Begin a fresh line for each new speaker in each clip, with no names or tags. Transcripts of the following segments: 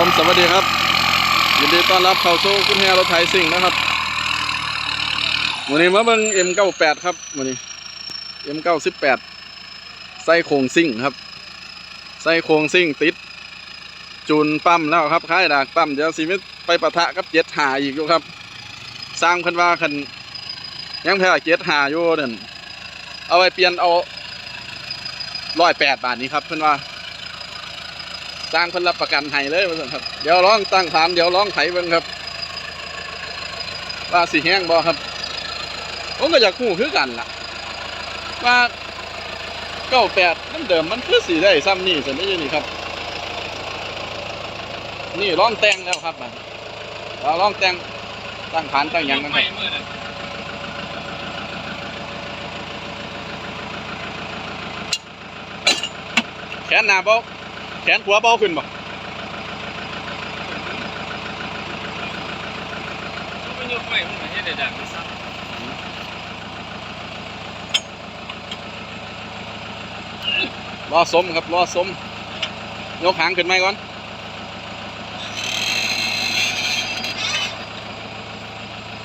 ผมสวัสดีครับ ยินดีต้อนรับเข้าสู่คุณแฮรถไถซิ่งนะครับวันนี้มาเบิ่ง M98 ครับวันนี้ M98 ใส่โครงซิ่งครับใส่โครงซิ่งติด จูนปั๊มแล้วครับค่ายดากปั๊มเดี๋ยวสิมิไปปะทะกับเจ็ดหาอีกอยู่ครับ สร้างเพิ่นว่าคันยังแพ้เจ็ดหาอยู่นั่นเอาไปเปลี่ยนเอาร้อยแปดบาทนี้ครับเพิ่นว่า สร้างเพิ่นรับประกันให้เลยว่าซั่นครับ เดี๋ยวลองตั้งฐานเดี๋ยวลองไถเบิ่งครับว่าสิแห้งบ่ครับ ผมก็อยากฮู้คือกันล่ะ ว่าเก้าแปดมันเดิมมันคือสีได้ซ้ำนี่สินี่นี่ครับ นี่ลองแต่งแล้วครับบัดเราลองแต่งตั้งฐานตั้งหยังกันครับแขนหน้าเบา แขนขวาเบาขึ้นบ่
ไม่ยกไฟมันไม่ใช่เด็ดดังมันซับ
รอสมครับรอสม ยกหางขึ้นไหมก่อน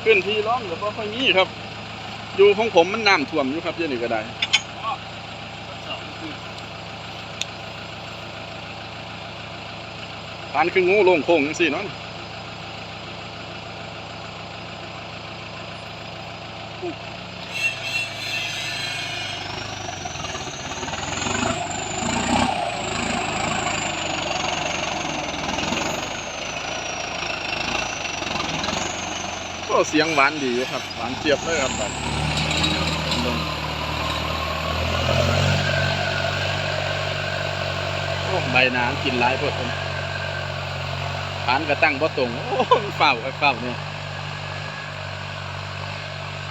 ขึ้นที่ร้องกับว่าค่อยมีครับอยู่ของผมมันน้ำท่วมอยู่ครับเดี๋ยวนี้ก็ได้
สองคือ
ฐานคืองูลงโค้งจังซี่เนาะก็เสียงหวานดีครับหวานเจี๊ยบเลยครับบัดใบนางกินหลายพวกคน ฐานก็ตั้งบ่ตรงโอ้เฝ้าเฝ้าเนี่ย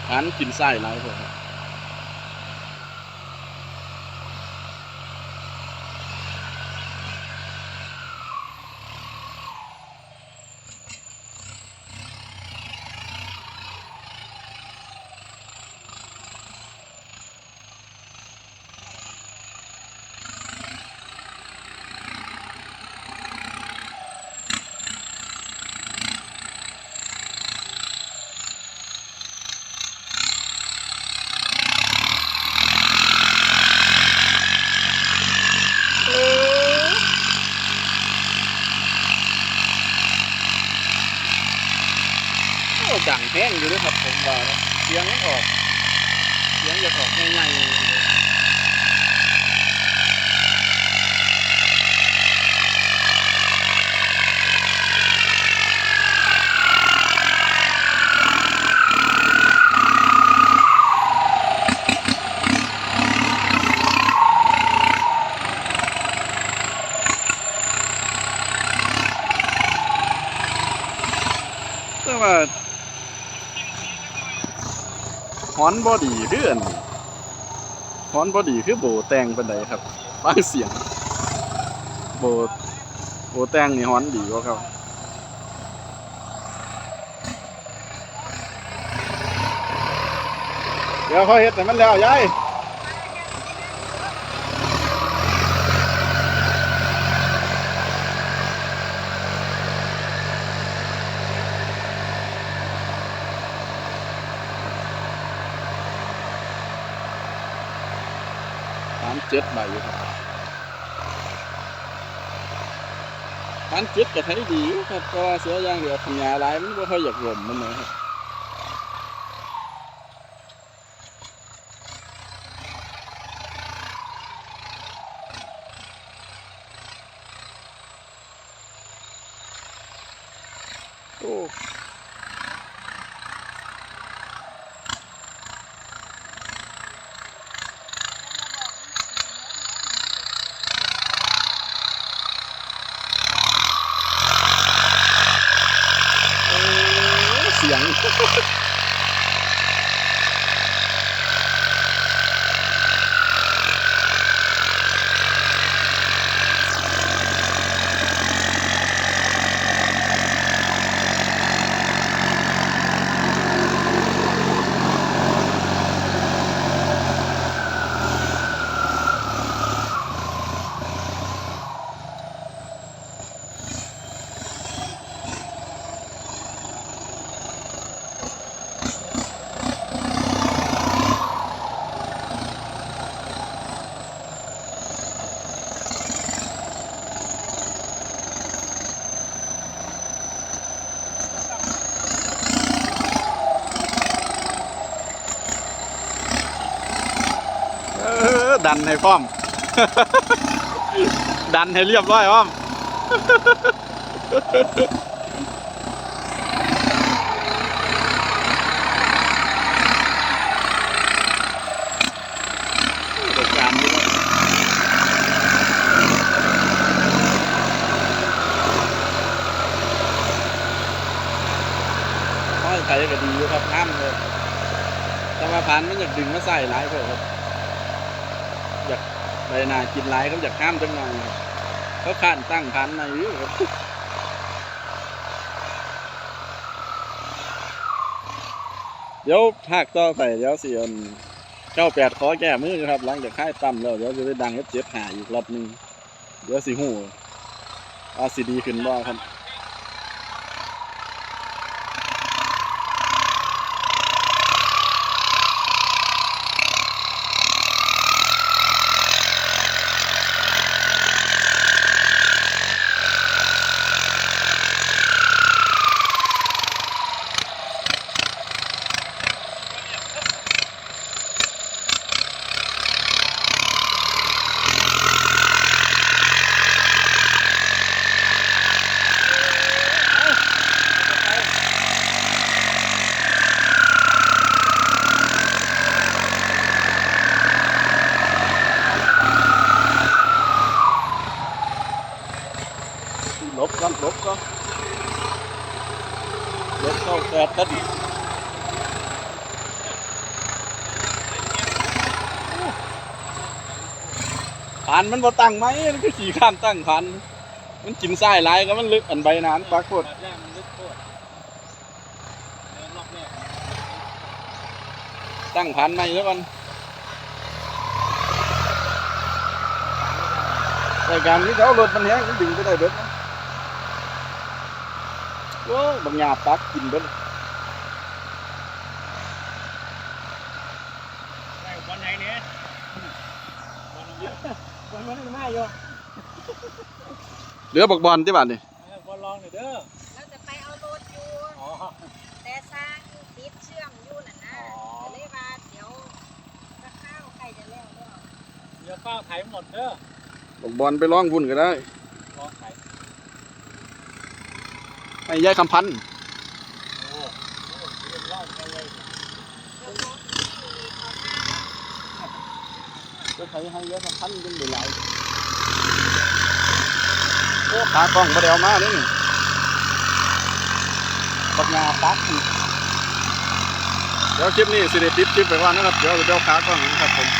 ฐานกินไส้หลายพวกครับโอ้ดังแห้งอยู่ด้ ว่าเสียงมันออก เสียงจะออกง่ายๆแต่ว่าฮ อนบอดีคืออันฮอนบอดีคือโบแตงเป็นไดครับฟังเสียง โบโบแตงนี่ฮอนดีกว่าครับเดี๋ยวเขาเฮ็ดแต่มันแล้วยาย ฐานเจ็ดใบอยู่ครับฐานเจ็ดก็ใช้ดีอยู่ครับก็เสียอย่างเดียวขยายหลายมันก็ค่อยอยากหล่มมันเลยครับโอ้เอ้ ย ดันให้พร้อม ดันให้เรียบร้อยพร้อมประสบการณ์นี้ครับห้อยไทยก็ดีอยู่ครับห้ามเลยแต่ว่าพันมันอยากดึงมาใส่ร้ายเพื่อครับ ไปหนากินร้ายเขาอยากห้ามจังหน่อยเขาขันตั้งพันในอยู่ครับเดี๋ยวหากต่อไปเดี๋ยวสิอันเก้าแปดขอแก้มือครับ หลังจากค่ายตั้มแล้วเดี๋ยวจะไปดังเอฟเจ็ดหาอีกรอบนึงเดี๋ยวสีหูว่าสีดีขึ้นบ้างครับ ลบก่อนลบก่อนลบเข้าแปดตัด ผ่านมันบ่ตั้งไหมมันก็ขี่ข้ามตั้งผ่านมันกินทรายหลายก็มันลึกอันใบนานปรา
โคตรเดินรอบแรก
ตั้งผ่านใหมแล้วกันรายการนี้เขารถมันแห้งมันดึงไปได้เบิดนะโอ้บางหยาปักกินเบิด
ได้บอลไหนเนี่ยบอลเยอะ บอลมันไม่เยอะ
เหลือบักบอลที่บ้านนี่
บอลลองหน่อยเด้อ
เราจะไปเอารถอยู่
อ๋อ
แต่สร้างติดเชื่อมอยู่น่ะนะ
อ๋อ
ก็เลยว่าเดี๋ยวจะข้าวใครจะแล้วแล้ว
เดี๋ยวป้าขายหมดเด้อ
บักบอลไปร้องพุ่นก็ได้
รอขาย
ให้ยายคำพันธ์
โอ้โหเรียบร้อยไปเลย
เดี๋ยวรถที่เขาท่า
ก็ใช้ให้ยายคำพันธ์กันหลายโอ้ขากล้องมาเดียวมาเด้นี่บักหยาปักอีก เดี๋ยวคลิปนี้สิเด้ปิดคลิปไปว่านะครับ เดี๋ยวเดี๋ยวขากล้องนะครับผม